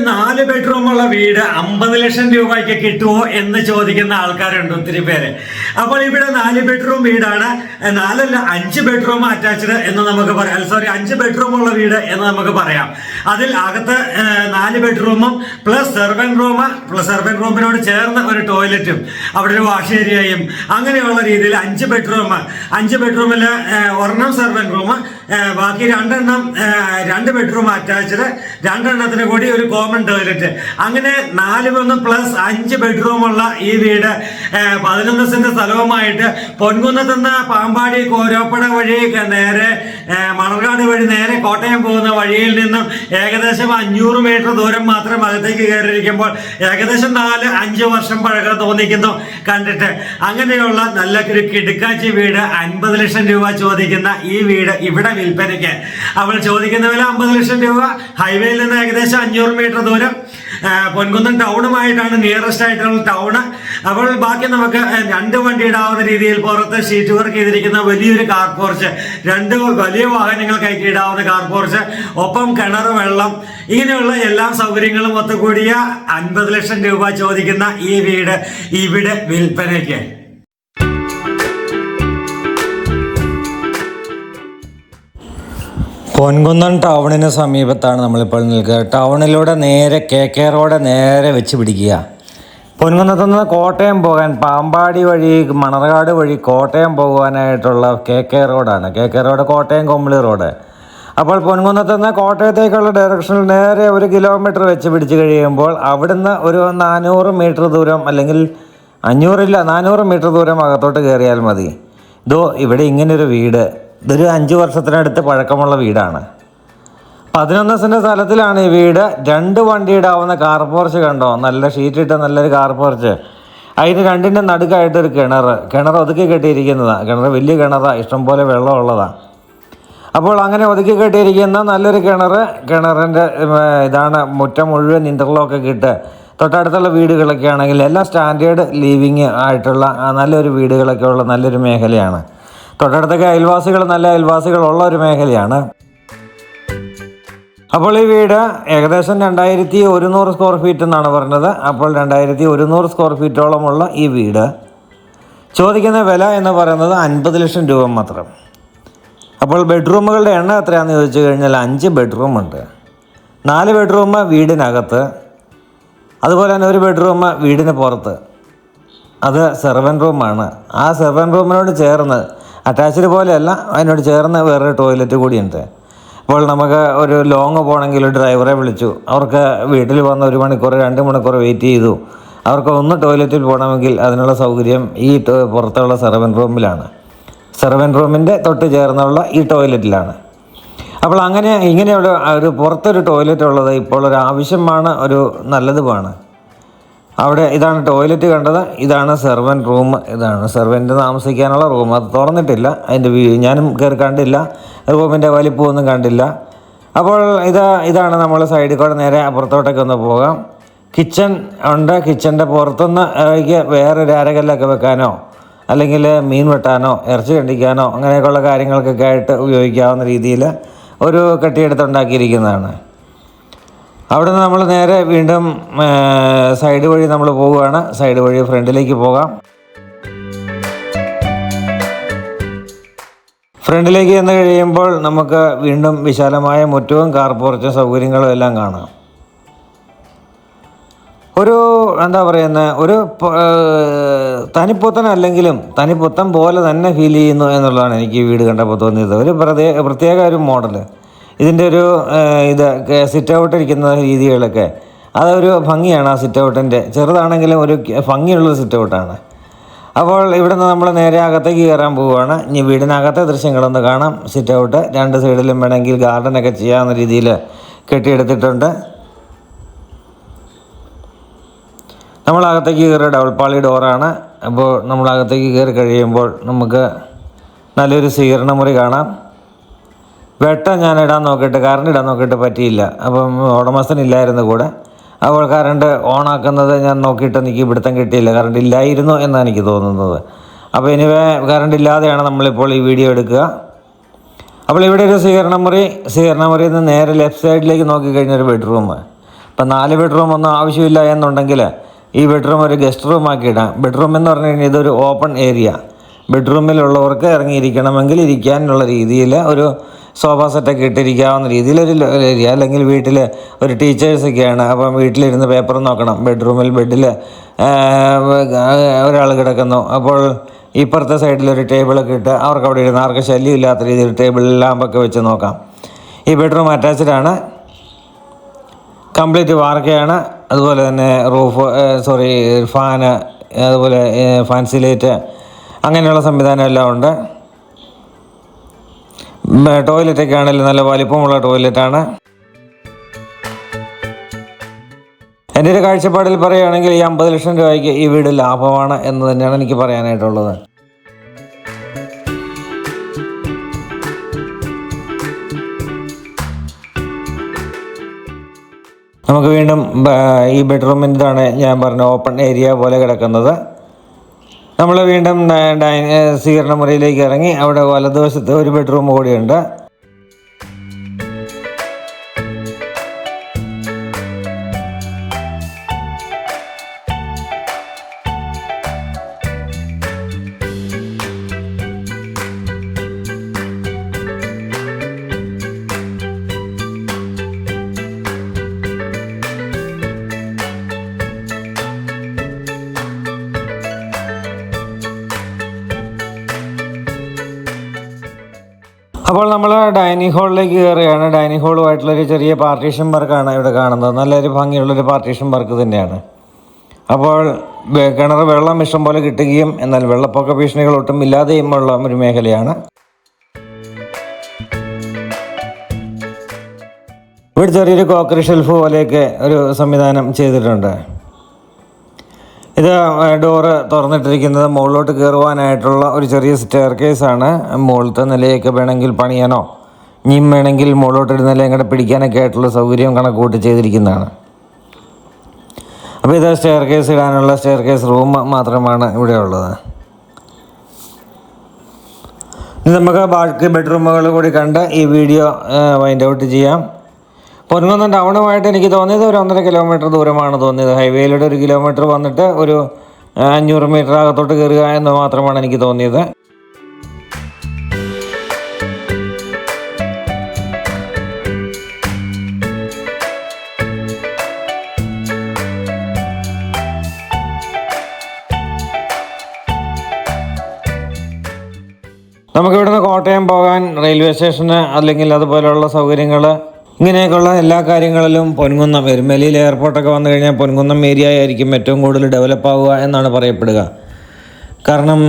നാല് ബെഡ്റൂം ഉള്ള വീട് അമ്പത് ലക്ഷം രൂപയ്ക്ക് കിട്ടുമോ എന്ന് ചോദിക്കുന്ന ആൾക്കാരുണ്ട് ഒത്തിരി പേര്. അപ്പോൾ ഇവിടെ നാല് ബെഡ്റൂം വീടാണ്. നാലല്ല അഞ്ച് ബെഡ്റൂം അറ്റാച്ച്ഡ് എന്ന് നമുക്ക് പറയാം. സോറി അഞ്ച് ബെഡ്റൂം ഉള്ള വീട് എന്ന് നമുക്ക് പറയാം. അതിൽ അകത്ത് നാല് ബെഡ്റൂമും plus servant room plus servant റൂമിനോട് ചേർന്ന ഒരു ടോയ്ലറ്റും അവിടെ ഒരു വാഷ് ഏരിയയും അങ്ങനെയുള്ള രീതിയിൽ അഞ്ച് ബെഡ്റൂം അഞ്ച് ബെഡ്റൂമിൽ ഒരെണ്ണം സെർവൻ റൂം ബാക്കി രണ്ടെണ്ണം രണ്ട് ബെഡ്റൂം അറ്റാച്ച്ഡ് രണ്ടെണ്ണത്തിന് കൂടി ഒരു കോമൺ ടോയ്ലറ്റ് അങ്ങനെ നാല് മൂന്ന് പ്ലസ് അഞ്ച് ബെഡ്റൂമുള്ള ഈ വീട് പതിനൊന്ന് സെന്റ് സ്ഥലവുമായിട്ട് പൊൻകുന്നത്തുനിന്ന് പാമ്പാടി കോരോപ്പട വഴി നേരെ മണർകാട് വഴി നേരെ കോട്ടയം പോകുന്ന വഴിയിൽ നിന്നും ഏകദേശം അഞ്ഞൂറ് മീറ്റർ ദൂരം മാത്രം അകത്തേക്ക് കയറിയിരിക്കുമ്പോൾ ഏകദേശം നാല് അഞ്ച് വർഷം പഴകൾ തോന്നിക്കുന്നു കണ്ടിട്ട്. അങ്ങനെയുള്ള നല്ല ഒരു കിടുക്കാച്ചി വീട് അൻപത് ലക്ഷം രൂപ ചോദിക്കുന്ന ഈ വീട് ഇവിടെ വിൽപ്പനയ്ക്ക്. അവൾ ചോദിക്കുന്ന വില അമ്പത് ലക്ഷം രൂപ. ഹൈവേയിൽ നിന്ന് ഏകദേശം അഞ്ഞൂറ് മീറ്റർ ദൂരം ആ, പൊൻകുന്നം ടൗണുമായിട്ടാണ് നിയറസ്റ്റ് ആയിട്ടുള്ള ടൗണ്. അപ്പോൾ ബാക്കി നമുക്ക് രണ്ട് വണ്ടി ഇടാവുന്ന രീതിയിൽ പുറത്ത് ഷീറ്റ് വർക്ക് ചെയ്തിരിക്കുന്ന വലിയൊരു കാർ പോർച്ച് രണ്ട് വലിയ വാഹനങ്ങൾ കയറ്റി ഇടാവുന്ന കാർ പോർച്ച് ഒപ്പം കിണർ വെള്ളം ഇങ്ങനെയുള്ള എല്ലാ സൗകര്യങ്ങളും ഒത്തുകൂടിയ അൻപത് ലക്ഷം രൂപ ചോദിക്കുന്ന ഈ വീട് ഇവിടെ വിൽപ്പനയ്ക്ക്. പൊൻകുന്നം ടൗണിന് സമീപത്താണ് നമ്മളിപ്പോൾ നിൽക്കുക. ടൗണിലൂടെ നേരെ കെ കെ റോഡ് നേരെ വെച്ച് പിടിക്കുക. പൊൻകുന്നത്തു നിന്ന് കോട്ടയം പോകാൻ പാമ്പാടി വഴി മണർകാട് വഴി കോട്ടയം പോകുവാനായിട്ടുള്ള കെ കെ റോഡാണ്. കെ കെ റോഡ് കോട്ടയം കൊമ്പിളി റോഡ്. അപ്പോൾ പൊൻകുന്നത്തു നിന്ന് കോട്ടയത്തേക്കുള്ള ഡയറക്ഷനിൽ നേരെ ഒരു കിലോമീറ്റർ വെച്ച് പിടിച്ച് കഴിയുമ്പോൾ അവിടുന്ന് ഒരു നാനൂറ് മീറ്റർ ദൂരം അല്ലെങ്കിൽ അഞ്ഞൂറില്ല നാനൂറ് മീറ്റർ ദൂരം അകത്തോട്ട് കയറിയാൽ മതി. ഇതോ ഇവിടെ ഇങ്ങനൊരു വീട്. ഇതൊരു അഞ്ച് വർഷത്തിനടുത്ത് പഴക്കമുള്ള വീടാണ്. പതിനൊന്ന് സെന്റ് സ്ഥലത്തിലാണ് ഈ വീട്. രണ്ട് വണ്ടി ഇടാവുന്ന കാർ പോർച്ച് കണ്ടോ? നല്ല ഷീറ്റ് ഇട്ട നല്ലൊരു കാർ പോർച്ച് അതിന് രണ്ടിന്റെ നടുക്കായിട്ട് ഒരു കിണർ. കിണർ ഒതുക്കി കെട്ടിയിരിക്കുന്നതാണ് കിണർ വലിയ കിണറാണ് ഇഷ്ടംപോലെ വെള്ളമുള്ളതാണ് അപ്പോൾ അങ്ങനെ ഒതുക്കി കെട്ടിയിരിക്കുന്ന നല്ലൊരു കിണർ കിണറിന്റെ ഇതാണ് മുറ്റം മുഴുവൻ ഇന്റർലോക്കൊക്കെ ഇട്ട് തൊട്ടടുത്തുള്ള വീടുകളൊക്കെ ആണെങ്കിൽ എല്ലാം സ്റ്റാൻഡേർഡ് ലീവിങ് ആയിട്ടുള്ള നല്ലൊരു വീടുകളൊക്കെ ഉള്ള നല്ലൊരു മേഖലയാണ്. തൊട്ടടുത്തൊക്കെ അയൽവാസികൾ നല്ല അയൽവാസികളുള്ള ഒരു മേഖലയാണ്. അപ്പോൾ ഈ വീട് ഏകദേശം രണ്ടായിരത്തി ഒരുന്നൂറ് സ്ക്വയർ ഫീറ്റ് എന്നാണ് പറഞ്ഞത്. അപ്പോൾ രണ്ടായിരത്തി ഒരുന്നൂറ് സ്ക്വയർ ഫീറ്റോളമുള്ള ഈ വീട് ചോദിക്കുന്ന വില എന്ന് പറയുന്നത് അൻപത് ലക്ഷം രൂപ മാത്രം. അപ്പോൾ ബെഡ്റൂമുകളുടെ എണ്ണം എത്രയാണെന്ന് ചോദിച്ചു കഴിഞ്ഞാൽ അഞ്ച് ബെഡ്റൂമുണ്ട് നാല് ബെഡ്റൂം വീടിനകത്ത് അതുപോലെ തന്നെ ഒരു ബെഡ്റൂം വീടിന് പുറത്ത്. അത് സെർവൻ റൂമാണ് ആ സെർവൻ റൂമിനോട് ചേർന്ന് അറ്റാച്ച്ഡ് പോലെയല്ല അതിനോട് ചേർന്ന് വേറൊരു ടോയ്ലറ്റ് കൂടിയുണ്ട്. അപ്പോൾ നമുക്ക് ഒരു ലോങ് പോകണമെങ്കിൽ ഡ്രൈവറെ വിളിച്ചു. അവർക്ക് വീട്ടിൽ വന്ന് ഒരു മണിക്കൂർ രണ്ട് മണിക്കൂർ വെയിറ്റ് ചെയ്തു. അവർക്ക് ഒന്ന് ടോയ്ലറ്റിൽ പോകണമെങ്കിൽ അതിനുള്ള സൗകര്യം ഈ പുറത്തുള്ള സെർവൻ റൂമിലാണ് സെർവൻ റൂമിന്റെ തൊട്ട് ചേർന്നുള്ള ഈ ടോയ്ലറ്റിലാണ് അപ്പോൾ അങ്ങനെ ഇങ്ങനെയുള്ള ഒരു പുറത്തൊരു ടോയ്ലറ്റ് ഉള്ളത് ഇപ്പോൾ ഒരു ആവശ്യമാണ് ഒരു നല്ലതുമാണ്. അവിടെ ഇതാണ് ടോയ്ലറ്റ് കണ്ടത്. ഇതാണ് സെർവന്റ് റൂം ഇതാണ് സെർവന്റ് താമസിക്കാനുള്ള റൂം അത് തുറന്നിട്ടില്ല. അതിന്റെ ഞാനും കയറി കണ്ടില്ല. റൂമിന്റെ വലിപ്പമൊന്നും കണ്ടില്ല. അപ്പോൾ ഇത് ഇതാണ് നമ്മൾ സൈഡിൽ കൂടെ നേരെ അപ്പുറത്തോട്ടൊക്കെ ഒന്ന് പോകാം. കിച്ചൺ ഉണ്ട്. കിച്ചന്റെ പുറത്തുനിന്ന് വേറൊരു അരകല്ലൊക്കെ വെക്കാനോ അല്ലെങ്കിൽ മീൻ വെട്ടാനോ ഇറച്ചി കണ്ടിക്കാനോ അങ്ങനെയൊക്കെയുള്ള കാര്യങ്ങൾക്കൊക്കെ ആയിട്ട് ഉപയോഗിക്കാവുന്ന രീതിയിൽ ഒരു കെട്ടിയെടുത്തുണ്ടാക്കിയിരിക്കുന്നതാണ് അവിടെ നിന്ന് നമ്മൾ നേരെ വീണ്ടും സൈഡ് വഴി നമ്മൾ പോവുകയാണ്. സൈഡ് വഴി ഫ്രണ്ടിലേക്ക് പോകാം. ഫ്രണ്ടിലേക്ക് ചെന്ന് കഴിയുമ്പോൾ നമുക്ക് വീണ്ടും വിശാലമായ മുറ്റവും കാർ സൗകര്യങ്ങളും എല്ലാം കാണാം. ഒരു എന്താ പറയുന്ന ഒരു തനിപ്പുത്തൻ അല്ലെങ്കിലും തനിപ്പുത്തൻ പോലെ തന്നെ ഫീൽ ചെയ്യുന്നു എന്നുള്ളതാണ് എനിക്ക് വീട് കണ്ടപ്പോൾ തോന്നിയത്. ഒരു പ്രത്യേക പ്രത്യേക ഒരു മോഡൽ ഇതിന്റെ ഒരു ഇത് സിറ്റ് ഔട്ട് ഇരിക്കുന്ന രീതികളൊക്കെ. അതൊരു ഭംഗിയാണ് ആ സിറ്റ് ഔട്ടിന്റെ ചെറുതാണെങ്കിലും ഒരു ഭംഗിയുള്ള സിറ്റ് ഔട്ടാണ് അപ്പോൾ ഇവിടെ നിന്ന് നമ്മൾ നേരെ അകത്തേക്ക് കയറാൻ പോവുകയാണ്. ഇനി വീടിനകത്തെ ദൃശ്യങ്ങളൊന്ന് കാണാം. സിറ്റ് ഔട്ട് രണ്ട് സൈഡിലും വേണമെങ്കിൽ ഗാർഡനൊക്കെ ചെയ്യാവുന്ന രീതിയിൽ കെട്ടിയെടുത്തിട്ടുണ്ട്. നമ്മൾ അകത്തേക്ക് കയറി ഡബിൾ പാളി ഡോറാണ് അപ്പോൾ നമ്മൾ അകത്തേക്ക് കയറി കഴിയുമ്പോൾ നമുക്ക് നല്ലൊരു സ്വീകരണ മുറി കാണാം. വെട്ടം ഞാൻ ഇടാൻ നോക്കിയിട്ട് കറണ്ട് ഇടാൻ നോക്കിയിട്ട് പറ്റിയില്ല. അപ്പം ഉടമസ്ഥനില്ലായിരുന്നു കൂടെ. അപ്പോൾ കറണ്ട് ഓണാക്കുന്നത് ഞാൻ നോക്കിയിട്ട് എനിക്ക് ഇവിടുത്തം കിട്ടിയില്ല. കറണ്ട് ഇല്ലായിരുന്നു എന്നാണ് എനിക്ക് തോന്നുന്നത്. അപ്പോൾ ഇനിവേ കറണ്ട് ഇല്ലാതെയാണ് നമ്മളിപ്പോൾ ഈ വീഡിയോ എടുക്കുക. അപ്പോൾ ഇവിടെ ഒരു സ്വീകരണ മുറി സ്വീകരണ മുറിയിൽ നിന്ന് നേരെ ലെഫ്റ്റ് സൈഡിലേക്ക് നോക്കിക്കഴിഞ്ഞാൽ ഒരു ബെഡ്റൂം അപ്പം നാല് ബെഡ്റൂം ഒന്നും ആവശ്യമില്ല എന്നുണ്ടെങ്കിൽ ഈ ബെഡ്റൂം ഒരു ഗസ്റ്റ് റൂം ആക്കി ഇടാം. ബെഡ്റൂം എന്ന് പറഞ്ഞു കഴിഞ്ഞാൽ ഇതൊരു ഓപ്പൺ ഏരിയ ബെഡ്റൂമിലുള്ളവർക്ക് ഇറങ്ങിയിരിക്കണമെങ്കിൽ ഇരിക്കാനുള്ള രീതിയിൽ ഒരു സോഫ സെറ്റൊക്കെ ഇട്ടിരിക്കാവുന്ന രീതിയിലൊരു ഏരിയ അല്ലെങ്കിൽ വീട്ടിൽ ഒരു ടീച്ചേഴ്സൊക്കെയാണ് അപ്പം വീട്ടിലിരുന്ന് പേപ്പർ നോക്കണം. ബെഡ്റൂമിൽ ബെഡിൽ ഒരാൾ കിടക്കുന്നു. അപ്പോൾ ഇപ്പുറത്തെ സൈഡിൽ ഒരു ടേബിളൊക്കെ ഇട്ട് അവർക്ക് അവിടെ ഇരുന്ന് ആർക്ക് ശല്യം ഇല്ലാത്ത രീതിയിൽ ടേബിളിൽ ലാമ്പൊക്കെ വെച്ച് നോക്കാം. ഈ ബെഡ്റൂം അറ്റാച്ച്ഡ് ആണ്. കംപ്ലീറ്റ് വാർക്കയാണ്. അതുപോലെ തന്നെ റൂഫ് സോറി ഫാന് അതുപോലെ ഫാൻസിലേറ്റ് അങ്ങനെയുള്ള സംവിധാനം എല്ലാം ഉണ്ട്. ടോയ്ലറ്റൊക്കെ ആണെങ്കിലും നല്ല വലിപ്പമുള്ള ടോയ്ലറ്റാണ്. എന്റെ ഒരു കാഴ്ചപ്പാടിൽ പറയുകയാണെങ്കിൽ ഈ അമ്പത് ലക്ഷം രൂപയ്ക്ക് ഈ വീട് ലാഭമാണ് എന്ന് തന്നെയാണ് എനിക്ക് പറയാനായിട്ടുള്ളത്. നമുക്ക് വീണ്ടും ഈ ബെഡ്റൂമിന്റെതാണ് ഞാൻ പറഞ്ഞ ഓപ്പൺ ഏരിയ പോലെ കിടക്കുന്നത്. നമ്മൾ വീണ്ടും സ്വീകരണ മുറിയിലേക്ക് ഇറങ്ങി അവിടെ വലതുവശത്ത് ഒരു ബെഡ്റൂം കൂടിയുണ്ട്. അപ്പോൾ നമ്മൾ ഡൈനിങ് ഹാളിലേക്ക് കയറുകയാണ്. ഡൈനിങ് ഹാളുമായിട്ടുള്ളൊരു ചെറിയ പാർട്ടീഷൻ വർക്കാണ് ഇവിടെ കാണുന്നത്. നല്ലൊരു ഭംഗിയുള്ളൊരു പാർട്ടീഷൻ വർക്ക് തന്നെയാണ്. അപ്പോൾ കിണർ വെള്ളം ഇഷ്ടം പോലെ കിട്ടുകയും എന്നാൽ വെള്ളപ്പൊക്ക ഭീഷണികൾ ഒട്ടും ഇല്ലാതെയും ഉള്ള ഒരു മേഖലയാണ്. ഇവിടെ ചെറിയൊരു കോക്കറി ഷെൽഫ് പോലെയൊക്കെ ഒരു സംവിധാനം ചെയ്തിട്ടുണ്ട്. ഇത് ഡോറ് തുറന്നിട്ടിരിക്കുന്നത് മുകളിലോട്ട് കയറുവാനായിട്ടുള്ള ഒരു ചെറിയ സ്റ്റെയർ കേസാണ് മുകളിലത്തെ നിലയൊക്കെ വേണമെങ്കിൽ പണിയാനോ ഇനിയും വേണമെങ്കിൽ മുകളിലോട്ട് ഒരു നിലയും കൂടെ പിടിക്കാനൊക്കെ ആയിട്ടുള്ള സൗകര്യം കണക്ക് കൂട്ടി ചെയ്തിരിക്കുന്നതാണ്. അപ്പോൾ ഇത് സ്റ്റെയർ കേസ് ഇടാനുള്ള സ്റ്റെയർ കേസ് റൂം മാത്രമാണ് ഇവിടെ ഉള്ളത്. ഇനി നമുക്ക് ബാക്കി ബെഡ്റൂമുകൾ കൂടി കണ്ട് ഈ വീഡിയോ വൈൻഡ് ഔട്ട് ചെയ്യാം. പൊൻകുന്നം ടൗണുമായിട്ട് എനിക്ക് തോന്നിയത് ഒരു ഒന്നര കിലോമീറ്റർ ദൂരമാണ് തോന്നിയത്. ഹൈവേയിലൂടെ ഒരു കിലോമീറ്റർ വന്നിട്ട് ഒരു അഞ്ഞൂറ് മീറ്റർ അകത്തോട്ട് കയറുക എന്ന് മാത്രമാണ് എനിക്ക് തോന്നിയത്. നമുക്ക് ഇവിടുന്ന് കോട്ടയം പോകാൻ റെയിൽവേ സ്റ്റേഷന് അല്ലെങ്കിൽ അതുപോലെയുള്ള സൗകര്യങ്ങൾ ഇങ്ങനെയൊക്കെയുള്ള എല്ലാ കാര്യങ്ങളിലും പൊൻകുന്നം എരുമേലിയിൽ എയർപോർട്ടൊക്കെ വന്നു കഴിഞ്ഞാൽ പൊൻകുന്നം ഏരിയ ആയിരിക്കും ഏറ്റവും കൂടുതൽ ഡെവലപ്പ് ആവുക എന്നാണ് പറയപ്പെടുക. കാരണം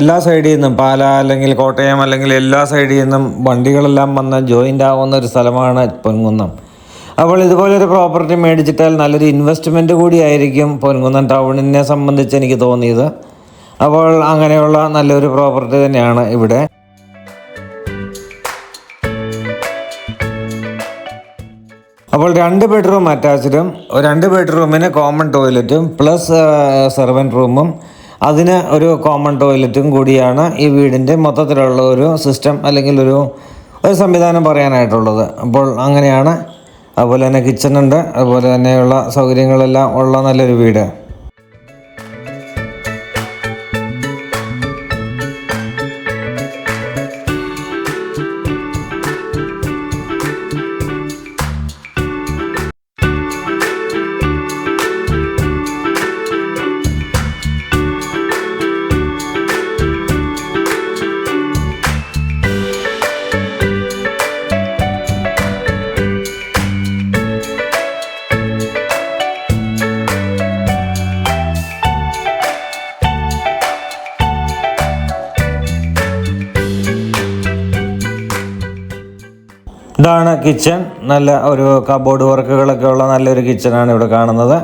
എല്ലാ സൈഡിൽ നിന്നും പാല അല്ലെങ്കിൽ കോട്ടയം അല്ലെങ്കിൽ എല്ലാ സൈഡിൽ നിന്നും വണ്ടികളെല്ലാം വന്ന് ജോയിന്റ് ആവുന്ന ഒരു സ്ഥലമാണ് പൊൻകുന്നം. അപ്പോൾ ഇതുപോലൊരു പ്രോപ്പർട്ടി മേടിച്ചിട്ടാൽ നല്ലൊരു ഇൻവെസ്റ്റ്മെന്റ് കൂടിയായിരിക്കും പൊൻകുന്നം ടൗണിനെ സംബന്ധിച്ച് എനിക്ക് തോന്നിയത്. അപ്പോൾ അങ്ങനെയുള്ള നല്ലൊരു പ്രോപ്പർട്ടി തന്നെയാണ് ഇവിടെ. അപ്പോൾ രണ്ട് ബെഡ്റൂം അറ്റാച്ച്ഡും രണ്ട് ബെഡ്റൂമിന് കോമൺ ടോയ്ലറ്റും പ്ലസ് സെർവന്റ് റൂമും അതിന് ഒരു കോമൺ ടോയ്ലറ്റും കൂടിയാണ് ഈ വീടിന്റെ മൊത്തത്തിലുള്ള ഒരു സിസ്റ്റം അല്ലെങ്കിൽ ഒരു ഒരു സംവിധാനം പറയാനായിട്ടുള്ളത്. അപ്പോൾ അങ്ങനെയാണ്. അതുപോലെ തന്നെ കിച്ചണുണ്ട് അതുപോലെ തന്നെയുള്ള സൗകര്യങ്ങളെല്ലാം ഉള്ള നല്ലൊരു വീട്. ഇതാണ് കിച്ചൺ നല്ല ഒരു കബോർഡ് വർക്കുകളൊക്കെ ഉള്ള നല്ലൊരു കിച്ചണാണ് ഇവിടെ കാണുന്നത്.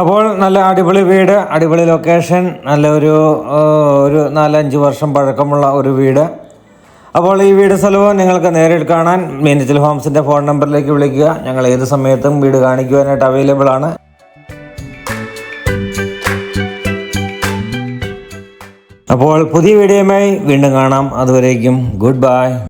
അപ്പോൾ നല്ല അടിപൊളി വീട് അടിപൊളി ലൊക്കേഷൻ നല്ല ഒരു ഒരു നാലഞ്ച് വർഷം പഴക്കമുള്ള ഒരു വീട്. അപ്പോൾ ഈ വീട് സ്ഥലവും നിങ്ങൾക്ക് നേരിൽ കാണാൻ മീനച്ചൽ ഹോംസിന്റെ ഫോൺ നമ്പറിലേക്ക് വിളിക്കുക. ഞങ്ങൾ ഏത് സമയത്തും വീട് കാണിക്കുവാനായിട്ട് അവൈലബിൾ ആണ്. അപ്പോൾ പുതിയ വീഡിയോയുമായി വീണ്ടും കാണാം. അതുവരേക്കും ഗുഡ് ബൈ.